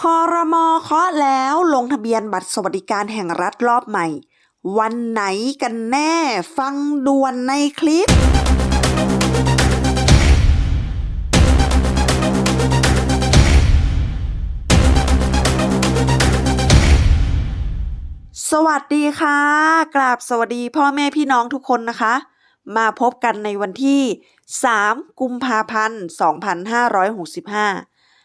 คอรมอเคาะแล้วลงทะเบียนบัตรสวัสดิการแห่งรัฐรอบใหม่ วันไหนกันแน่ฟังด่วนในคลิป สวัสดีค่ะ กราบสวัสดีพ่อแม่พี่น้องทุกคนนะคะ มาพบกันในวันที่ 3 กุมภาพันธ์ 2565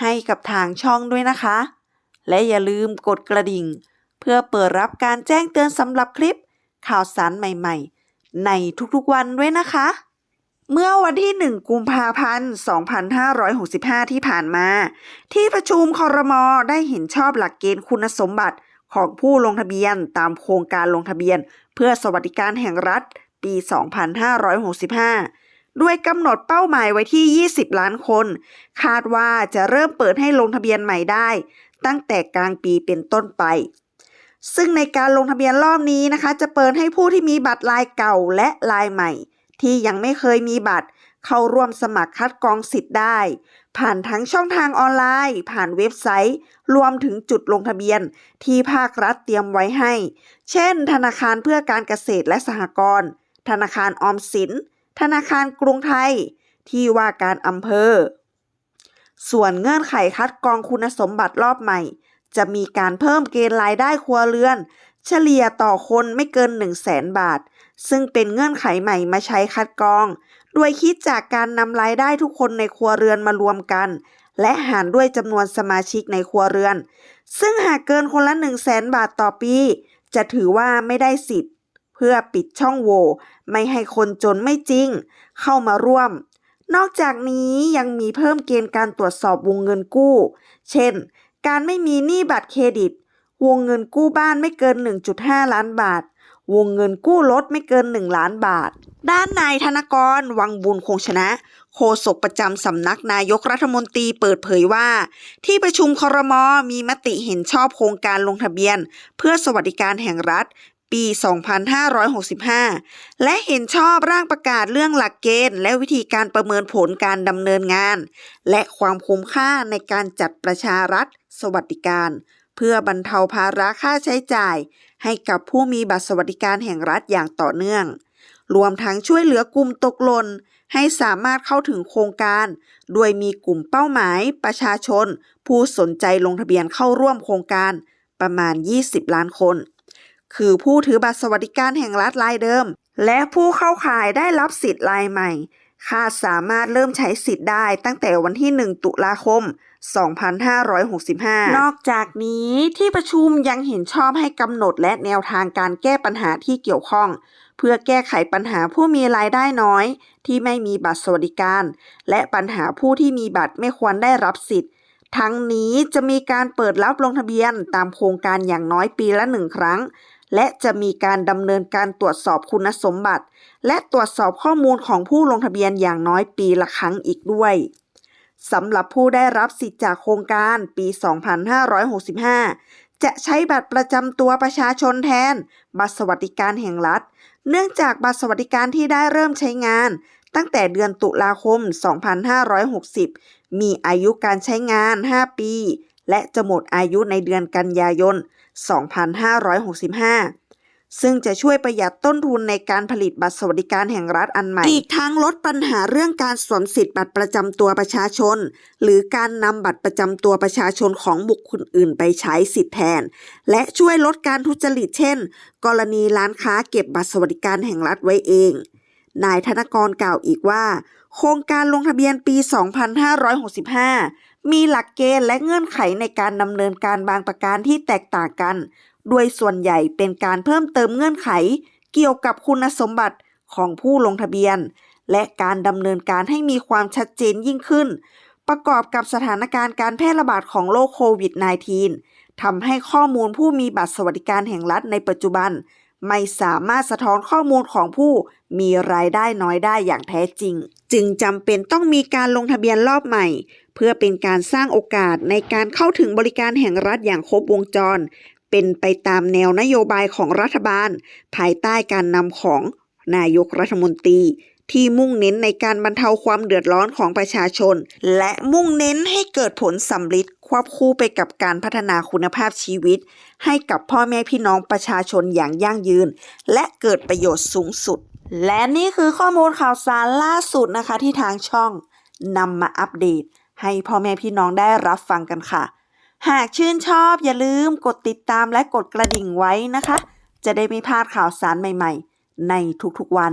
ให้กับทางช่องด้วยนะคะ และอย่าลืมกดกระดิ่ง เพื่อเปิดรับการแจ้งเตือนสำหรับคลิปข่าวสารใหม่ๆ ในทุกๆวันด้วยนะคะ เมื่อวันที่ 1 กุมภาพันธ์ 2565 ที่ผ่านมา ที่ประชุมคอรมอได้เห็นชอบหลักเกณฑ์คุณสมบัติของผู้ลงทะเบียนตามโครงการลงทะเบียน เพื่อสวัสดิการแห่งรัฐ ปี 2565 ด้วยกำหนดเป้าหมายไว้ที่ 20 ล้านคน คาดว่าจะเริ่มเปิดให้ลงทะเบียนใหม่ได้ ตั้งแต่กลางปีเป็นต้นไป ซึ่งในการลงทะเบียนรอบนี้นะคะ จะเปิดให้ผู้ที่มีบัตรลายเก่าและลายใหม่ ที่ยังไม่เคยมีบัตร เข้าร่วมสมัครคัดกรองสิทธิ์ได้ ผ่านทั้งช่องทางออนไลน์ ผ่านเว็บไซต์ รวมถึงจุดลงทะเบียน ที่ภาครัฐเตรียมไว้ให้ เช่น ธนาคารเพื่อการเกษตรและสหกรณ์ธนาคารออมสิน ธนาคารกรุงไทย ที่ว่าการอำเภอ ส่วนเงื่อนไขคัดกรองคุณสมบัติรอบใหม่ จะมีการเพิ่มเกณฑ์รายได้ครัวเรือน เฉลี่ยต่อคนไม่เกิน 1 0 0 0 0แสนบาท ซึ่งเป็นเงื่อนไขใหม่มาใช้คัดกรอง โดยคิดจากการนำรายได้ทุกคนในครัวเรือนมารวมกัน และหารด้วยจำนวนสมาชิกในครัวเรือน ซึ่งหากเกินคนละ 1 0 0 0 0แสนบาทต่อปี จะถือว่าไม่ได้สิทธิ พื่อปิดช่องโหว่ไม่ให้คนจนไม่จริง เข้ามาร่วม นอกจากนี้ยังมีเพิ่มเกณฑ์การตรวจสอบวงเงินกู้ เช่น การไม่มีหนี้บัตรเครดิต วงเงินกู้บ้านไม่เกิน 1.5 ล้านบาท วงเงินกู้รถไม่เกิน 1 ล้านบาท ด้านนายธนกร วังบุญคงชนะ โฆษกประจำสำนักนายกรัฐมนตรีเปิดเผยว่า ที่ประชุมครมมีมติเห็นชอบโครงการลงทะเบียน เพื่อสวัสดิการแห่งรัฐ ปี 2565 และเห็นชอบร่างประกาศเรื่องหลักเกณฑ์ และวิธีการประเมินผลการดำเนินงาน และความคุ้มค่าในการจัดประชารัฐ สวัสดิการ เพื่อบรรเทาภาระค่าใช้จ่าย ให้กับผู้มีบัตรสวัสดิการแห่งรัฐอย่างต่อเนื่อง รวมทั้งช่วยเหลือกลุ่มตกหล่นให้สามารถเข้าถึงโครงการ โดยมีกลุ่มเป้าหมาย ประชาชน ผู้สนใจลงทะเบียนเข้าร่วมโครงการประมาณ 20 ล้านคน คือผู้ถือบัตรสวัสดิการแห่งรัฐรายเดิม และผู้เข้าข่ายได้รับสิทธิ์รายใหม่คาดสามารถเริ่มใช้สิทธิ์ได้ตั้งแต่วันที่ 1 ตุลาคม 2565 นอกจากนี้ที่ประชุมยังเห็นชอบให้กำหนดและแนวทางการแก้ปัญหาที่เกี่ยวข้อง เพื่อแก้ไขปัญหาผู้มีรายได้น้อย ที่ไม่มีบัตรสวัสดิการ และปัญหาผู้ที่มีบัตรไม่ควรได้รับสิทธิ์ ทั้งนี้จะมีการเปิดรับลงทะเบียนตามโครงการอย่างน้อยปีละหนึ่งครั้ง และจะมีการดำเนินการตรวจสอบคุณสมบัติ และตรวจสอบข้อมูลของผู้ลงทะเบียนอย่างน้อยปีละครั้งอีกด้วยสำหรับผู้ได้รับสิทธิจากโครงการปี 2565 จะใช้บัตรประจำตัวประชาชนแทน บัตรสวัสดิการแห่งรัฐ เนื่องจากบัตรสวัสดิการที่ได้เริ่มใช้งาน ตั้งแต่เดือนตุลาคม 2560 มีอายุการใช้งาน 5 ปี และจะหมดอายุในเดือนกันยายน 2565 ซึ่งจะช่วยประหยัดต้นทุนในการผลิตบัตรสวัสดิการแห่งรัฐอันใหม่ อีกทั้งลดปัญหาเรื่องการสวมสิทธิ์บัตรประจำตัวประชาชน หรือการนำบัตรประจำตัวประชาชนของบุคคลอื่นไปใช้สิทธิ์แทน และช่วยลดการทุจริตเช่น กรณีร้านค้าเก็บบัตรสวัสดิการแห่งรัฐไว้เอง นายธนกรกล่าวอีกว่า โครงการลงทะเบียนปี 2565 มีหลักเกณฑ์และเงื่อนไขในการดำเนินการบางประการที่แตกต่างกัน โดยส่วนใหญ่เป็นการเพิ่มเติมเงื่อนไข เกี่ยวกับคุณสมบัติของผู้ลงทะเบียน และการดำเนินการให้มีความชัดเจนยิ่งขึ้น ประกอบกับสถานการณ์การแพร่ระบาดของโรคโควิด -19 ทำให้ข้อมูลผู้มีบัตรสวัสดิการแห่งรัฐในปัจจุบัน ไม่สามารถสะท้อนข้อมูลของผู้มีรายได้น้อยได้อย่างแท้จริง จึงจำเป็นต้องมีการลงทะเบียนรอบใหม่ เพื่อเป็นการสร้างโอกาสในการเข้าถึงบริการแห่งรัฐอย่างครบวงจร เป็นไปตามแนวนโยบายของรัฐบาล ภายใต้การนำของนายกรัฐมนตรี ที่มุ่งเน้นในการบรรเทาความเดือดร้อนของประชาชน และมุ่งเน้นให้เกิดผลสำลิดควบคู่ไปกับการพัฒนาคุณภาพชีวิต ให้กับพ่อแม่พี่น้องประชาชนอย่างยั่งยืน และเกิดประโยชน์สูงสุด และนี่คือข้อมูลข่าวสารล่าสุดนะคะที่ทางช่องนำมาอัปเดต ให้พ่อแม่พี่น้องได้รับฟังกันค่ะ หากชื่นชอบอย่าลืมกดติดตามและกดกระดิ่งไว้นะคะ จะได้ไม่พลาดข่าวสารใหม่ ๆ ในทุกๆวัน